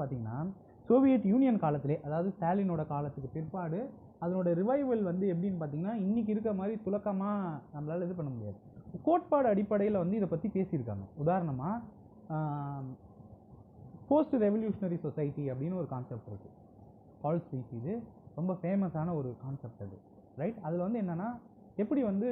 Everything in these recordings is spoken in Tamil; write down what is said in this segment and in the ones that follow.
பார்த்தீங்கன்னா சோவியத் யூனியன் காலத்திலே அதாவது ஸ்டாலினோட காலத்துக்கு பிற்பாடு அதனோட ரிவைவல் வந்து எப்படின்னு பார்த்தீங்கன்னா இன்றைக்கி இருக்க மாதிரி துலக்கமாக நம்மளால் இது பண்ண முடியாது. கோட்பாடு அடிப்படையில் வந்து இதை பற்றி பேசியிருக்காங்க. உதாரணமாக போஸ்ட் ரெவல்யூஷனரி சொசைட்டி அப்படின்னு ஒரு கான்செப்ட் இருக்குது பால் ஸ்பீச் இது ரொம்ப ஃபேமஸான ஒரு கான்செப்ட் அது ரைட் அதில் வந்து என்னென்னா எப்படி வந்து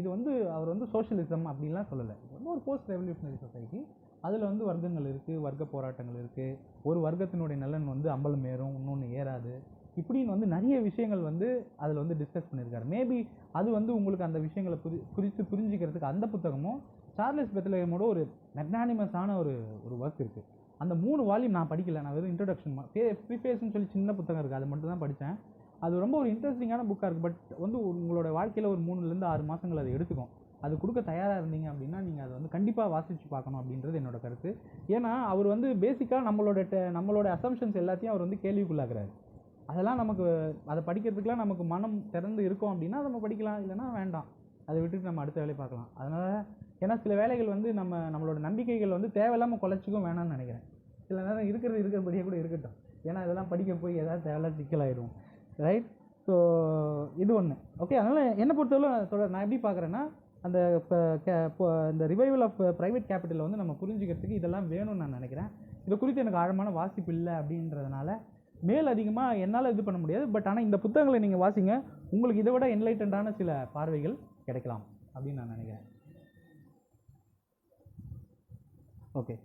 இது வந்து அவர் வந்து சோஷியலிசம் அப்படின்லாம் சொல்லலை. இது ஒரு போஸ்ட் ரெவல்யூஷனரி சொசைட்டி அதில் வந்து வர்க்கங்கள் இருக்குது வர்க்க போராட்டங்கள் இருக்குது ஒரு வர்க்கத்தினுடைய நலன் வந்து அம்பலம் ஏறும் இன்னொன்று ஏறாது. இப்படின்னு வந்து நிறைய விஷயங்கள் வந்து அதில் வந்து டிஸ்கஸ் பண்ணியிருக்காரு. மேபி அது வந்து உங்களுக்கு அந்த விஷயங்களை புரி குறித்து புரிஞ்சுக்கிறதுக்கு அந்த புத்தகமும் சார்லஸ் பெத்லகமோட ஒரு மெக்னானிமஸான ஒரு ஒரு ஒர்க் இருக்குது அந்த மூணு வால்யூம் நான் படிக்கல. நான் வெறும் இன்ட்ரடக்ஷன் ப்ரீஃபேஸ்னு சொல்லி சின்ன புத்தகம் இருக்குது அது மட்டும் தான் படித்தேன் அது ரொம்ப ஒரு இன்ட்ரெஸ்டிங்கான புக்காக இருக்குது பட் வந்து உங்களோட வாழ்க்கையில் ஒரு மூணுலேருந்து ஆறு மாதங்கள் அதை எடுத்துக்கும் அது கொடுக்க தயாராக இருந்தீங்க அப்படின்னா நீங்கள் அதை வந்து கண்டிப்பாக வாசித்து பார்க்கணும் அப்படின்றது என்னோட கருத்து. ஏன்னா அவர் வந்து பேசிக்காக நம்மளோட te- நம்மளோட அசம்ஷன்ஸ் எல்லாத்தையும் அவர் வந்து கேள்விக்குள்ளாக்குறாரு. அதெல்லாம் நமக்கு அதை படிக்கிறதுக்குலாம் நமக்கு மனம் திறந்து இருக்கோம் அப்படின்னா நம்ம படிக்கலாம். இல்லைன்னா வேண்டாம். அதை விட்டுட்டு நம்ம அடுத்த வேலையை பார்க்கலாம். அதனால் ஏன்னா சில வேலைகள் வந்து நம்ம நம்மளோட நம்பிக்கைகள் வந்து தேவையில்லாமல் குலைச்சிக்கும் வேணாம்னு நினைக்கிறேன். சில நேரம் இருக்கிறது இருக்கிறபடியே கூட இருக்கட்டும். ஏன்னா இதெல்லாம் படிக்க போய் ஏதாவது தேவையில்லாத சிக்கலாயிடும் ரைட் ஸோ இது ஒன்று ஓகே அதனால் என்னை பொறுத்தவரை தொடர் நான் எப்படி பார்க்குறேன்னா அந்த இப்போ இப்போ இந்த ரிவைவல் ஆஃப் ப்ரைவேட் கேபிட்டலை வந்து நம்ம புரிஞ்சுக்கிறதுக்கு இதெல்லாம் வேணும்னு நான் நினைக்கிறேன். இதை குறித்து எனக்கு ஆழமான வாசிப்பு இல்லை அப்படின்றதுனால மேல் அதிகமாக என்னால் இது பண்ண முடியாது. பட் ஆனால் இந்த புத்தகங்களை நீங்கள் வாசிங்க. உங்களுக்கு இதை விட என்லைட்டண்டான சில பார்வைகள் கிடைக்கலாம் அப்படின்னு நான் நினைக்கிறேன். ஓகே